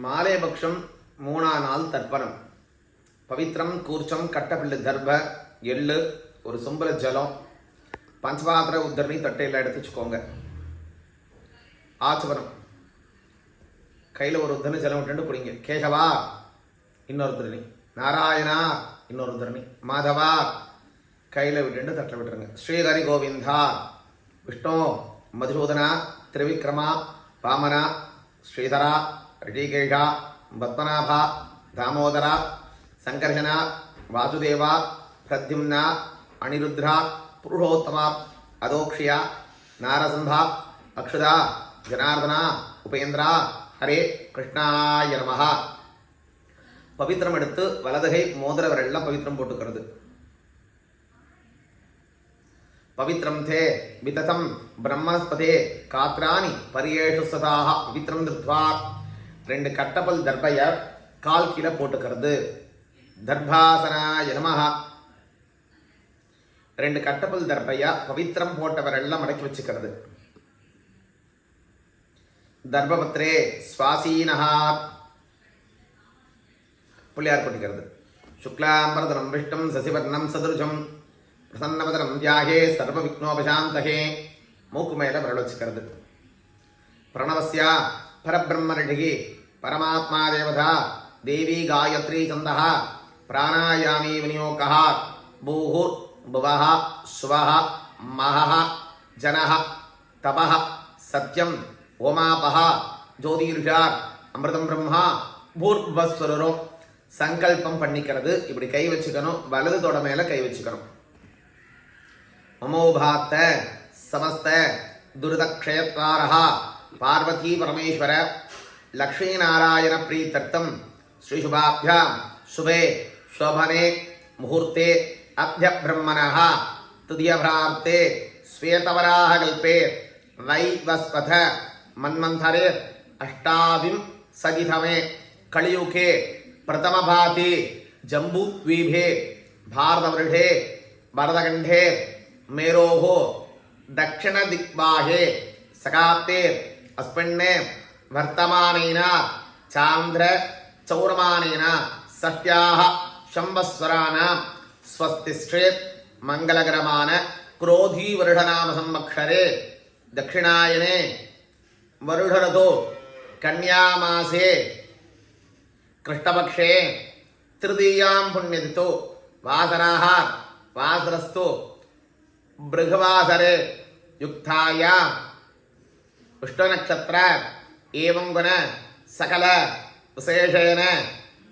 மாலேபக்ஷம் மூணா நாள் தர்ப்பணம். பவித்ரம் கூர்ச்சம் கட்டப்பில்லு தர்ப எள்ளு ஒரு சும்பல ஜலம் பஞ்சபாத்திர உத்தரணி தட்டையில் எடுத்து வச்சுக்கோங்க. ஆச்சபனம் கையில் ஒரு உத்தரணி ஜலம் விட்டுண்டு குடிங்க. கேசவா இன்னொரு உத்தரணி நாராயணா இன்னொரு உத்தரணி மாதவா கையில் விட்டுண்டு தட்டில் விட்டுருங்க. ஸ்ரீஹரி கோவிந்தா விஷ்ணு மதுசூதனா திரிவிக்ரமா பாமனா ஸ்ரீதரா ரிஷிகேஷா பத்மநாபா தாமோதரா சங்கர்ஷனா வாசுதேவா பிரத்யும்னா அனிருத்ரா புருஷோத்தமா அதோக்ஷியா நாரசிம்ஹா அக்ஷதா ஜனார்தனா உபேந்திரா ஹரே கிருஷ்ணாய நமஹா பவித்திரம் எடுத்து வலதுகை மோதிர விரல்லாம் பவித்திரம் போட்டுக்கிறது. பவித்திரம் தே விததம் பிரம்மஸ்பதே காத்ராணி பரியேஷு சதாக பவித்திரம் திருத்வா ரெண்டு கட்டப்பல் தர்பைய கால் கீழே போட்டுக்கிறது. தர்பாசனாய நமஹ. ரெண்டு கட்டப்பல் தர்பையா பவித்திரம் போட்டவர் எல்லாம் மடக்கி வச்சுக்கிறது. தர்பபத்ரே சுவாசீனஹா. பிள்ளையார் கொட்டிக்கிறது. சுக்லாம்பரதனம் விஷ்டம் சசிவர்ணம் சதுருஜம். பிரசன்னவதனம் தியாகே சர்வ விக்னோபசாந்தகே மூக்கு மேல விரல் வச்சுக்கிறது. பிரணவசியா பரபிரம்மரிஷிகி. பரமாத்மா தேவதா தேவி காயத்ரி சந்தா பிராணாயாமி விநியோகா பூஹுர் புவஹ ஸ்வः மகः ஜனஹ தபஹ சத்யம் ஓமாபஹ ஜோதிர்ஷார் அமிர்தம் பிரம்மா பூர்வஸ்வரரும் சங்கல்பம் பண்ணிக்கிறது. இப்படி கை வச்சுக்கணும். வலது தொட மேல கை வச்சுக்கணும். மமோபாத்த சமஸ்த துரிதக்ஷயத்வாரः पार्वती परमेश्वर, लक्ष्मीनारायण प्रीत्यर्थम श्री शुभाभ्या शुभे शोभने मुहूर्ते अभ्य ब्रह्मण तृतीयभ्राते श्वेतवराहकल्पे वैवस्वथ मन्मंथरे अष्टाविं सदिधमे कलियुगे प्रथम भाति जम्बूद्वीपे भारतवृढे भरतकण्ठे मेरोः, दक्षिणदिग्बाहे सकाते अस्मिन्ने वर्तमानेन चान्द्र चौरमानेन सत्याः शम्बस्वराणां स्वस्तिश्चेत् मङ्गलकरमान क्रोधीवरुढनामसंवत्सरे दक्षिणायने वरुढरतो कन्यामासे कृष्णपक्षे तृतीयां पुण्यतिथौ वासराः वासरस्तु बृहवासरे युक्ताया புஷ்டநக்ஷத்திர ஏவங்குன சகல விசேஷயன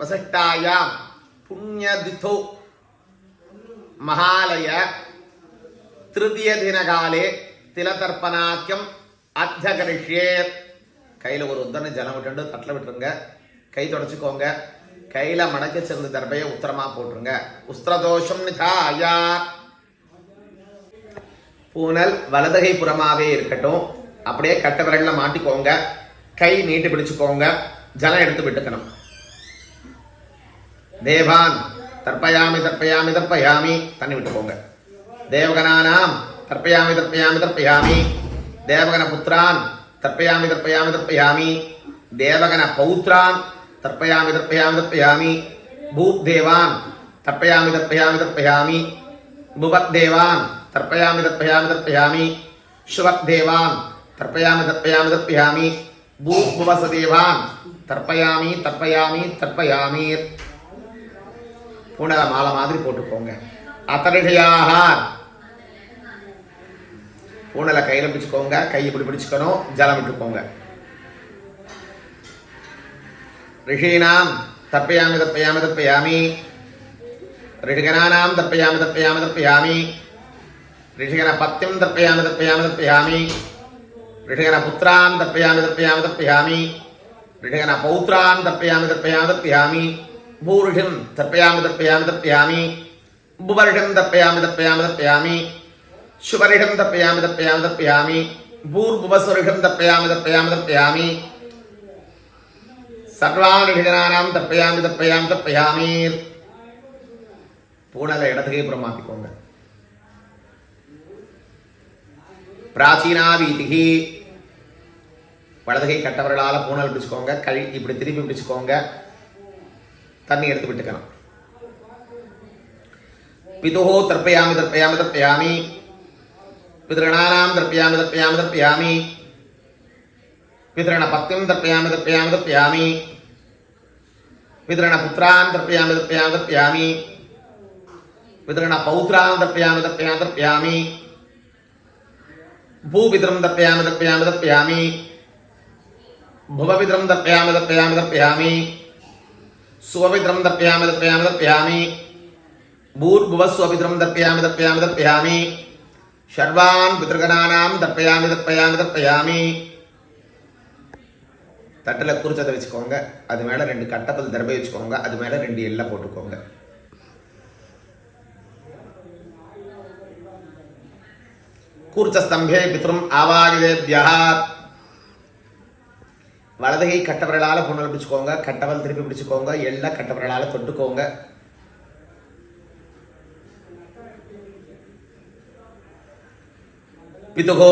வசிஷ்டாயாம் புண்ணியதிதோ மகாலய திருத்திய தினகாலே திலதர்ப்பணாக்கியம் அத்தியகரிஷ்யே கையில் ஒரு உத்தரனை ஜலம் விட்டுண்டு தட்டில் விட்டுருங்க கை தொடச்சிக்கோங்க கையில் மடக்க சிறந்த தர்பையை உத்தரமாக போட்டுருங்க உஸ்திரதோஷம் நிதாயா பூனல் வலதகை புறமாகவே இருக்கட்டும் அப்படியே கட்ட விரல்ல மாட்டிக்கோங்க. கை நீட்டி பிடிச்சுக்கோங்க. ஜலம் எடுத்து விட்டுக்கணும். தேவான் தற்பயாமி தற்பயாமி தற்பயாமி தண்ணி விட்டுக்கோங்க. தேவகனானாம் தற்பயாமி தற்பயாமி தற்பயாமி தேவகன புத்திரான் தற்பயாமி தற்பயாமி தற்பயாமி தேவகன பௌத்ரான் தர்ப்பயாமி தேவான் தற்பயாமி தற்பயாமி தற்பயாமி தர்ப்பயாமி தேவான் தற்பயாமி தற்பயாமி தர்ப்பயாமி தர்ப்பயாமி. சுவத்தேவான் தர்ப்பயாமி தர்ப்பயாமி தர்ப்பயாமி. பூ புவசதேவான் தர்ப்பயாமி தர்ப்பயாமி தர்ப்பயாமி பூனலை மாலை மாதிரி போட்டுக்கோங்க. அத்தரிஷையாக பூனலை கையில் பிடிச்சிக்கோங்க. கையை இப்படி பிடிச்சிக்கணும். ஜலம் விட்டுக்கோங்க. ரிஷீனாம் தப்பையாமி தப்பையாமி தப்பையாமி ரிஷிகனானாம் தப்பையாமி தப்பையாமி தப்பையாமி ரிஷிகன பத்தியம் தப்பையாமி தப்பையாமி தப்பையாமி ரிஷகன புத்திரான் தர்ப்பயாமி தர்ப்பயாமி தர்ப்பயாமி ரிஷகன பௌத்திரான் தர்ப்பயாமி தர்ப்பயாமி தர்ப்பயாமி பூருஷன் தர்ப்பயாமி தர்ப்பயாமி தர்ப்பயாமி புவருஷன் தர்ப்பயாமி தர்ப்பயாமி தர்ப்பயாமி சுவருஷன் தர்ப்பயாமி தர்ப்பயாமி தர்ப்பயாமி பூர்புவசுருஷம் தர்ப்பயாமி தர்ப்பயாமி தர்ப்பயாமி சர்வான் ரிஷகனானாம் தர்ப்பயாமி தர்ப்பயாமி தர்ப்பயாமீர் பூனலை இடத்துக்கே புறமாத்திக்கோங்க பிராச்சீனா வீதிகி வலதுகை கட்டவர்களால் பூனல் பிடிச்சிக்கோங்க கழி இப்படி திருப்பி பிடிச்சிக்கோங்க. தண்ணி எடுத்து விட்டுக்கணும். பிதுஹோ தர்ப்பயாமி தர்ப்பயாமி தர்ப்பயாமி. பிதிருணானாம் தர்ப்பயாமி தர்ப்பயாமி தர்ப்பயாமி. பிதிருண பத்தியம் தர்ப்பயாமி தர்ப்பயாமி தர்ப்பயாமி. பிதிருண புத்திரான் தர்ப்பயாமி தர்ப்பயாமி தர்ப்பயாமி. பிதிருண பௌத்ரான் தர்ப்பயாமி தர்ப்பயாமி தர்ப்பயாமி. பூபிதரம் தர்ப்பயாமி தர்ப்பயாமி தர்ப்பயாமி புவபிதரம் தர்ப்பயாமி தர்ப்பயாமி தர்ப்பயாமி சுவபிதரம் தர்ப்பயாமி தர்ப்பயாமி தர்ப்பயாமி பூர்புவஸ்வபிதரம் தர்ப்பயாமி தர்ப்பயாமி தர்ப்பயாமி ஷர்வான் பிதೃகணானாம் தர்ப்பயாமி தர்ப்பயாமி தர்ப்பயாமி தட்டில் குறிச்சதை வச்சுக்கோங்க. அது மேலே ரெண்டு கட்டப்பல் தர்பை வச்சுக்கோங்க. அது மேலே ரெண்டு எல்லை போட்டுக்கோங்க. கூர்ச்சஸ்தம்பே பித்ரும் ஆவாகிதேபியா வலதுகை கட்டவர்களால் புண்ணல் பிடிச்சுக்கோங்க கட்டவல் திருப்பி பிடிச்சுக்கோங்க எல்லாம் கட்டவர்களால் தொட்டுக்கோங்க பிதுகோ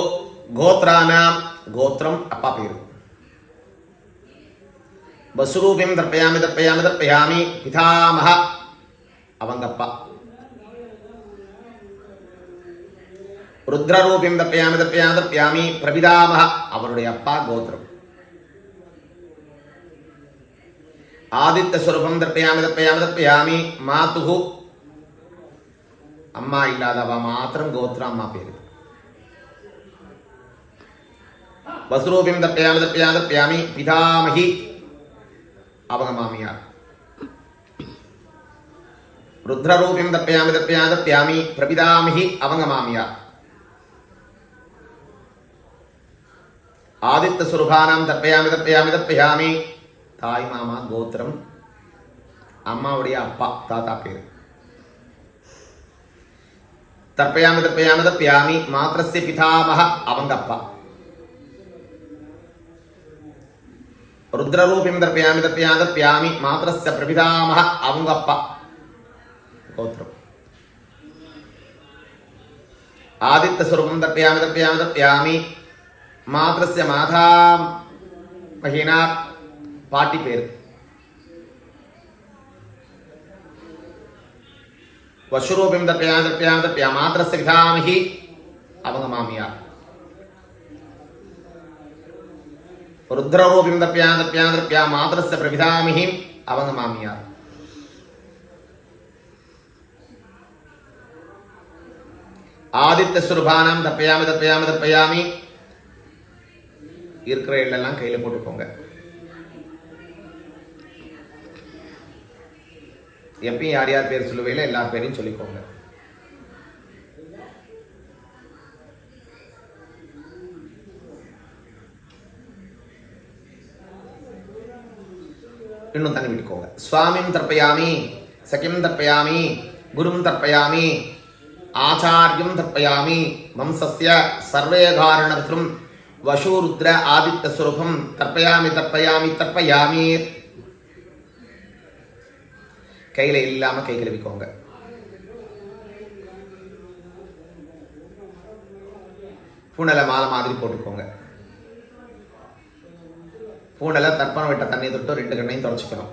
கோத்ரானாம் கோத்திரம் அப்பா பேர் வசுரூபியம் தர்ப்பயாமி தர்ப்பயாமி தர்ப்பயாமி பிதாமக அவங்க அப்பா ருத்ரரூபியம் தப்பியாமி தர்ப்பயாமி தப்பியாமி பிரபிதாமக அவருடைய அப்பா கோத்திரம் ஆதித்த சுரூபம் தப்பியாமி தப்பியாமி தப்பியாமி மாதுகு அம்மா இல்லாதவ மாத்திரம் கோத்திரம் அம்மா பேரு. வசுரூபியம் தப்பியாமி தர்ப்பயாமி தப்பியாமி பிதாமகி அவங்க மாமியார். ருத்ரரூபியம் தப்பியாமி தப்பயாமி தப்பியாமி பிரபிதாமகி அவங்க மாமியார். ஆதித்த சுருபானாம் தப்பயாமி தப்பயாமி தப்பயாமி தாய் மாமா கோத்திரம் அம்மாவுடைய அப்பா தாத்தா பேரு தர்ப்பயாமி தப்பயாமி தப்பயாமி மாத்திரஸ்ய பிதாமக அவங்க அப்பா ருத்ரரூபியம் தர்ப்பயாமி தர்ப்பயாமி தர்ப்பயாமி மாத்திரஸ்ய பிரபிதாமக அவங்க அப்பா கோத்திரம் ஆதித்த ஸ்வரூபம் தர்ப்பயாமி தர்ப்பயாமி தர்ப்பயாமி மாத்திரஸ்ய மாதா மகினா பாட்டி பேர் வசுரூபியம் தர்ப்பயாமி தர்ப்பயாமி தர்ப்பயா மாத்திரஸ்ய பிதாமிகி அவங்க மாமியார் ருத்ரரூபியம் தப்பியா தப்பியா தப்பியா மாத்திரஸ்ய பிரபிதாமிகி அவங்க மாமியார் ஆதித்த சுரபானம் தப்பையாமி தப்பையாமி தப்பையாமி இருக்கிற எல்லாம் கையில போட்டுக்கோங்க. எப்பயும் யார் யார் பேர் சொல்லுவையில் எல்லா பேரையும் சொல்லிக்கோங்க. இன்னும் தண்ணி விட்டுக்கோங்க. சுவாமியும் தர்ப்பயாமி சகிம் தர்ப்பயாமி குரும் தர்ப்பயாமி ஆச்சாரியம் தர்ப்பயாமி வம்சஸ்ய சர்வே காரணம் வசூருத்ர ஆதித்த சுரூபம் தர்ப்பயாமி தர்ப்பயாமி தர்ப்பயாமி கையில இல்லாம கை கழுவிக்கோங்க பூனலை மாலை மாதிரி போட்டுக்கோங்க. பூனலை தர்ப்பணம் விட்ட தண்ணி தொட்டு ரெண்டு கண்ணையும் தொடச்சிக்கணும்.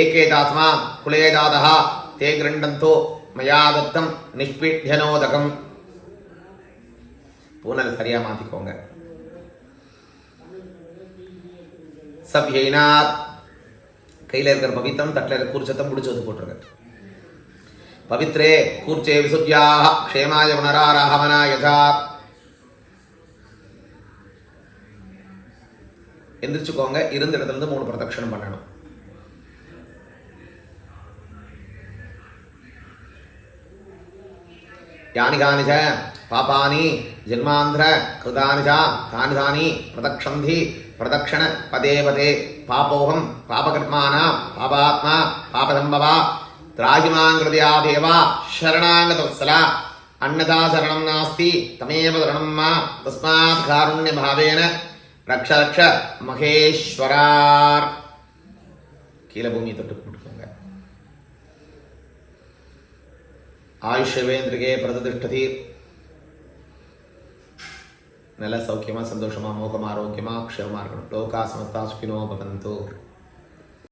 ஏகேதாத்மா குலேதாதா தே கிரண்டந்தோ மயா தத்தம் நிஷ்பிட்யனோதகம் பூனலை சரியா மாத்திக்கோங்க. சப்யைனாத் கையில இருக்கிற பவித்தம் தட்டில் இருக்கிற கூர்ச்சத்தம் பிடிச்சி வந்து போட்டுருங்க. பவித்ரே கூர்ச்சே விசுத்தியாக க்ஷேமாய புனராராகவனா யதா எந்திரிச்சுக்கோங்க இருந்த இடத்துல இருந்து மூணு பிரதட்சணம் பண்ணணும். யானி கானிச்ச பாபானி ஜென்மாந்திர கிருதானி ச பிரதக்ஷந்தி பிரதக்ஷண பதே பதே பாபோகம் பாபகர்மானா பாபாத்மா பாபசம்பவா திராஜிமாங்கிருதியா தேவா சரணாங்கதவத்சலா அன்னதா சரணம் நாஸ்தி தமேவ சரணம் மா தஸ்மாத் காருண்ய பாவேன ரக்ஷ ரக்ஷ மகேஸ்வரார் கீழே பூமியை தொட்டு போட்டுக்கோங்க ஆயுஷவேந்திரிகே பிரதிஷ்டதீர் நல்ல சௌக்கியமாக சந்தோஷமாக மோகமாக ஆரோக்கியமாக க்ஷேமமாக இருக்கணும். லோகா சமஸ்தா சுகினோ பவந்து.